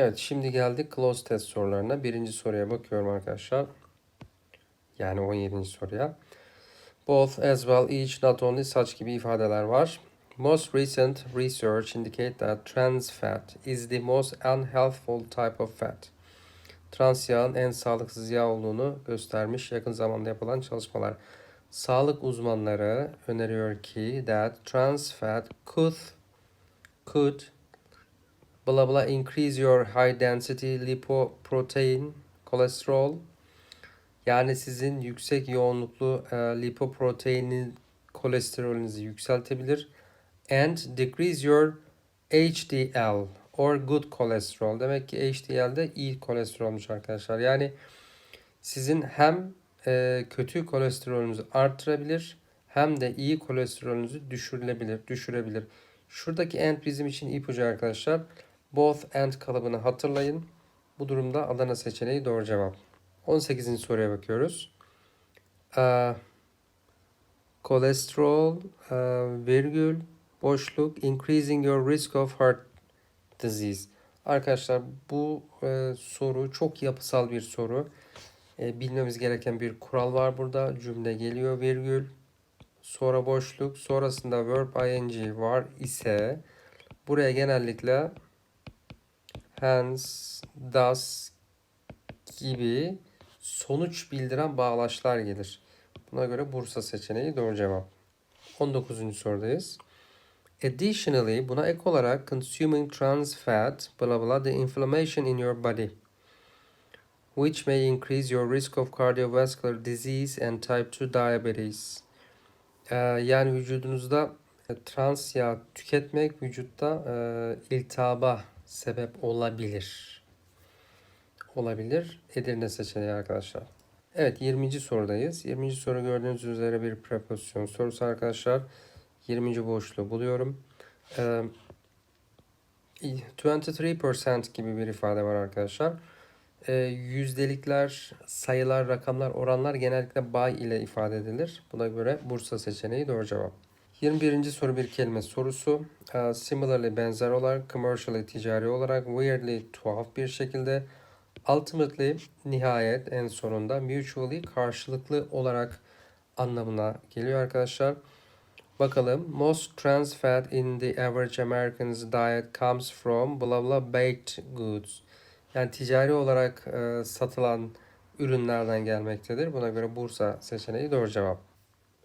Evet şimdi geldik close test sorularına. Birinci soruya bakıyorum arkadaşlar. Yani 17. soruya. Both as well each not only such gibi ifadeler var. Most recent research indicate that trans fat is the most unhealthful type of fat. Trans yağın en sağlıksız yağ olduğunu göstermiş yakın zamanda yapılan çalışmalar. Sağlık uzmanları öneriyor ki that trans fat could could blah blah increase your high density lipoprotein cholesterol yani sizin yüksek yoğunluklu e, lipoproteinin kolesterolünüzü yükseltebilir and decrease your HDL or good cholesterol. Demek ki HDL de iyi kolesterolmuş arkadaşlar. Yani sizin hem e, kötü kolesterolünüzü artırabilir hem de iyi kolesterolünüzü düşürülebilir, düşürebilir. Şuradaki and bizim için ipucu arkadaşlar. Both and kalıbını hatırlayın. Bu durumda Adana seçeneği doğru cevap. 18. soruya bakıyoruz. Ee, kolesterol, e, virgül, boşluk, increasing your risk of heart disease. Arkadaşlar bu e, soru çok yapısal bir soru. E, bilmemiz gereken bir kural var burada. Cümle geliyor virgül. Sonra boşluk. Sonrasında verb ing var ise buraya genellikle hence, thus gibi sonuç bildiren bağlaçlar gelir. Buna göre Bursa seçeneği doğru cevap. 19. sorudayız. Additionally, buna ek olarak consuming trans fat, blah blah, the inflammation in your body, which may increase your risk of cardiovascular disease and type 2 diabetes. Ee, yani vücudunuzda trans yağ tüketmek vücutta e, iltihaba sebep olabilir. Olabilir. Edirne seçeneği arkadaşlar. Evet 20. sorudayız. 20. soru gördüğünüz üzere bir prepozisyon sorusu arkadaşlar. 20. boşluğu buluyorum. Ee, 23% gibi bir ifade var arkadaşlar. Ee, yüzdelikler, sayılar, rakamlar, oranlar genellikle by ile ifade edilir. Buna göre Bursa seçeneği doğru cevap. 21. soru bir kelime sorusu. Ee, similarly benzer olarak, commercially ticari olarak, weirdly tuhaf bir şekilde, ultimately nihayet en sonunda, mutually karşılıklı olarak anlamına geliyor arkadaşlar. Bakalım. Most trans fat in the average American's diet comes from blah blah baked goods. Yani ticari olarak e, satılan ürünlerden gelmektedir. Buna göre Bursa seçeneği doğru cevap.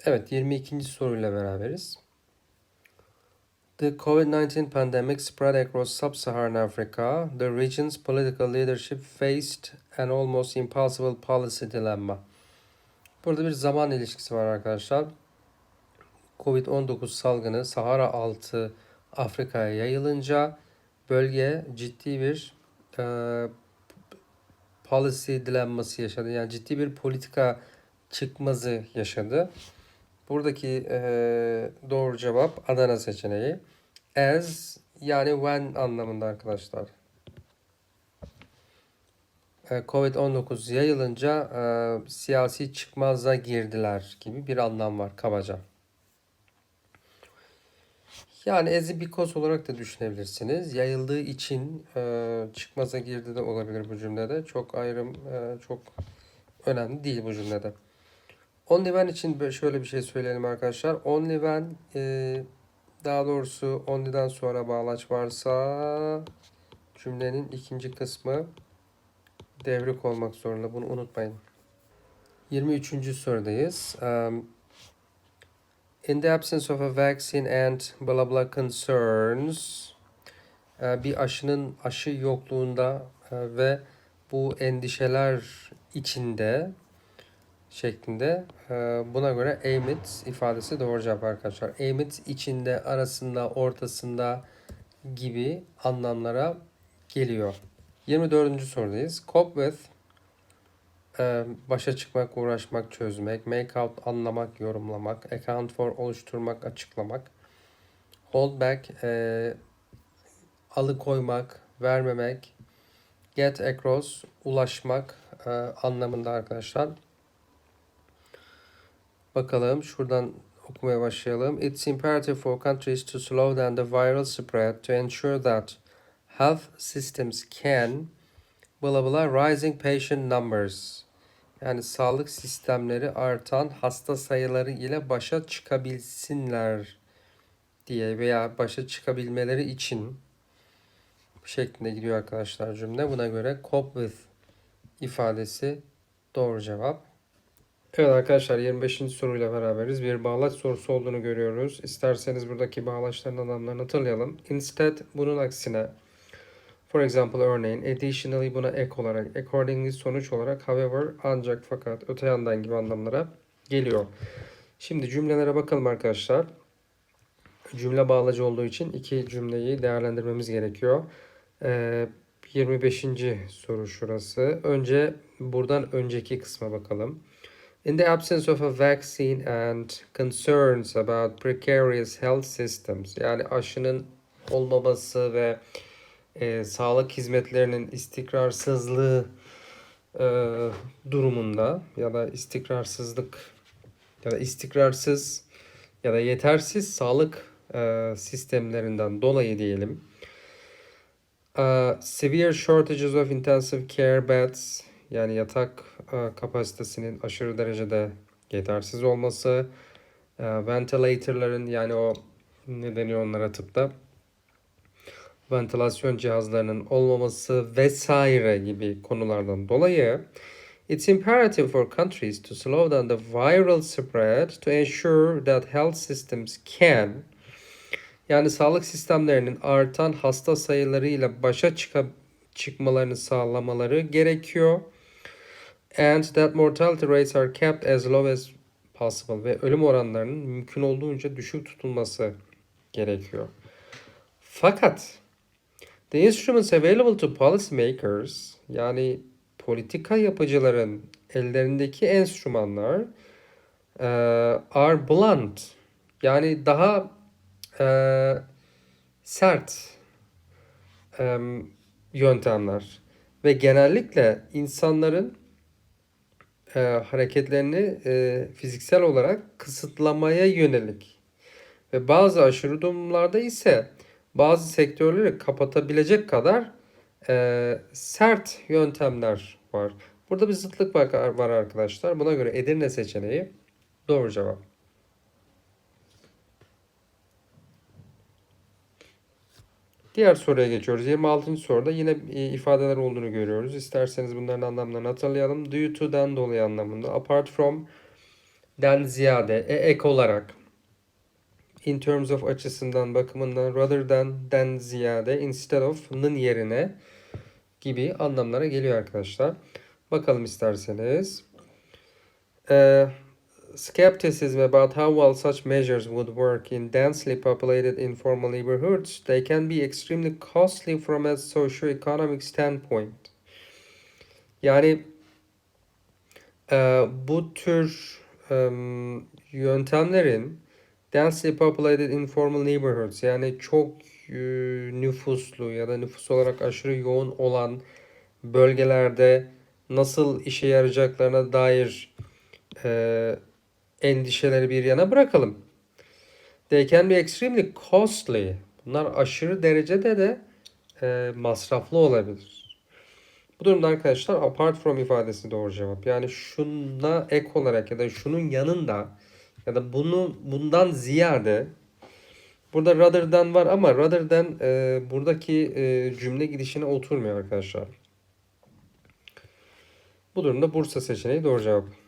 Evet 22. soruyla beraberiz. The COVID-19 pandemic spread across sub-Saharan Africa. The region's political leadership faced an almost impossible policy dilemma. Burada bir zaman ilişkisi var arkadaşlar. Covid-19 salgını Sahara altı Afrika'ya yayılınca bölge ciddi bir e, policy dilemması yaşadı. Yani ciddi bir politika çıkmazı yaşadı. Buradaki e, doğru cevap Adana seçeneği. As yani when anlamında arkadaşlar. E, Covid-19 yayılınca e, siyasi çıkmaza girdiler gibi bir anlam var kabaca. Yani ezi kos olarak da düşünebilirsiniz. Yayıldığı için e, çıkmaza girdi de olabilir bu cümlede. Çok ayrım, e, çok önemli değil bu cümlede. Only when için şöyle bir şey söyleyelim arkadaşlar. Only when e, daha doğrusu only'den sonra bağlaç varsa cümlenin ikinci kısmı devrik olmak zorunda. Bunu unutmayın. 23. sorudayız. Um, in the absence of a vaccine and blah blah concerns e, bir aşının aşı yokluğunda e, ve bu endişeler içinde şeklinde e, buna göre amid ifadesi doğru cevap arkadaşlar. Amid içinde, arasında, ortasında gibi anlamlara geliyor. 24. sorudayız. Cope with e, başa çıkmak, uğraşmak, çözmek, make out anlamak, yorumlamak, account for oluşturmak, açıklamak, hold back e, alıkoymak, vermemek, get across ulaşmak anlamında arkadaşlar. Bakalım şuradan okumaya başlayalım. It's imperative for countries to slow down the viral spread to ensure that health systems can blah blah rising patient numbers. Yani sağlık sistemleri artan hasta sayıları ile başa çıkabilsinler diye veya başa çıkabilmeleri için şeklinde gidiyor arkadaşlar cümle. Buna göre cope with ifadesi doğru cevap. Evet arkadaşlar 25. soruyla beraberiz. Bir bağlaç sorusu olduğunu görüyoruz. İsterseniz buradaki bağlaçların anlamlarını hatırlayalım. Instead bunun aksine For example örneğin additionally buna ek olarak accordingly sonuç olarak however ancak fakat öte yandan gibi anlamlara geliyor. Şimdi cümlelere bakalım arkadaşlar. Cümle bağlacı olduğu için iki cümleyi değerlendirmemiz gerekiyor. Ee, 25. soru şurası. Önce buradan önceki kısma bakalım. In the absence of a vaccine and concerns about precarious health systems yani aşının olmaması ve e, sağlık hizmetlerinin istikrarsızlığı e, durumunda ya da istikrarsızlık ya da istikrarsız ya da yetersiz sağlık e, sistemlerinden dolayı diyelim. Uh, severe shortages of intensive care beds yani yatak e, kapasitesinin aşırı derecede yetersiz olması, e, ventilatorların yani o ne deniyor onlara tıpta ventilasyon cihazlarının olmaması vesaire gibi konulardan dolayı It's imperative for countries to slow down the viral spread to ensure that health systems can yani sağlık sistemlerinin artan hasta sayılarıyla başa çıka, çıkmalarını sağlamaları gerekiyor. And that mortality rates are kept as low as possible ve ölüm oranlarının mümkün olduğunca düşük tutulması gerekiyor. Fakat the instruments available to policymakers yani politika yapıcıların ellerindeki enstrümanlar e, are blunt yani daha e, sert e, yöntemler ve genellikle insanların e, hareketlerini e, fiziksel olarak kısıtlamaya yönelik ve bazı aşırı durumlarda ise bazı sektörleri kapatabilecek kadar e, sert yöntemler var. Burada bir zıtlık var, var arkadaşlar. Buna göre Edirne seçeneği doğru cevap. Diğer soruya geçiyoruz. 26. soruda yine e, ifadeler olduğunu görüyoruz. İsterseniz bunların anlamlarını hatırlayalım. Due to'dan dolayı anlamında. Apart from den ziyade, e, ek olarak. In terms of açısından, bakımından, rather than, den ziyade, instead of'nın yerine gibi anlamlara geliyor arkadaşlar. Bakalım isterseniz. Ee, skepticism about how well such measures would work in densely populated informal neighborhoods, they can be extremely costly from a socio-economic standpoint. Yani e, bu tür e, yöntemlerin densely populated informal neighborhoods yani çok e, nüfuslu ya da nüfus olarak aşırı yoğun olan bölgelerde nasıl işe yarayacaklarına dair e, endişeleri bir yana bırakalım. They can be extremely costly. Bunlar aşırı derecede de e, masraflı olabilir. Bu durumda arkadaşlar apart from ifadesi doğru cevap. Yani şuna ek olarak ya da şunun yanında ya da bunu bundan ziyade burada rather than var ama rather than e, buradaki e, cümle gidişine oturmuyor arkadaşlar. Bu durumda Bursa seçeneği doğru cevap.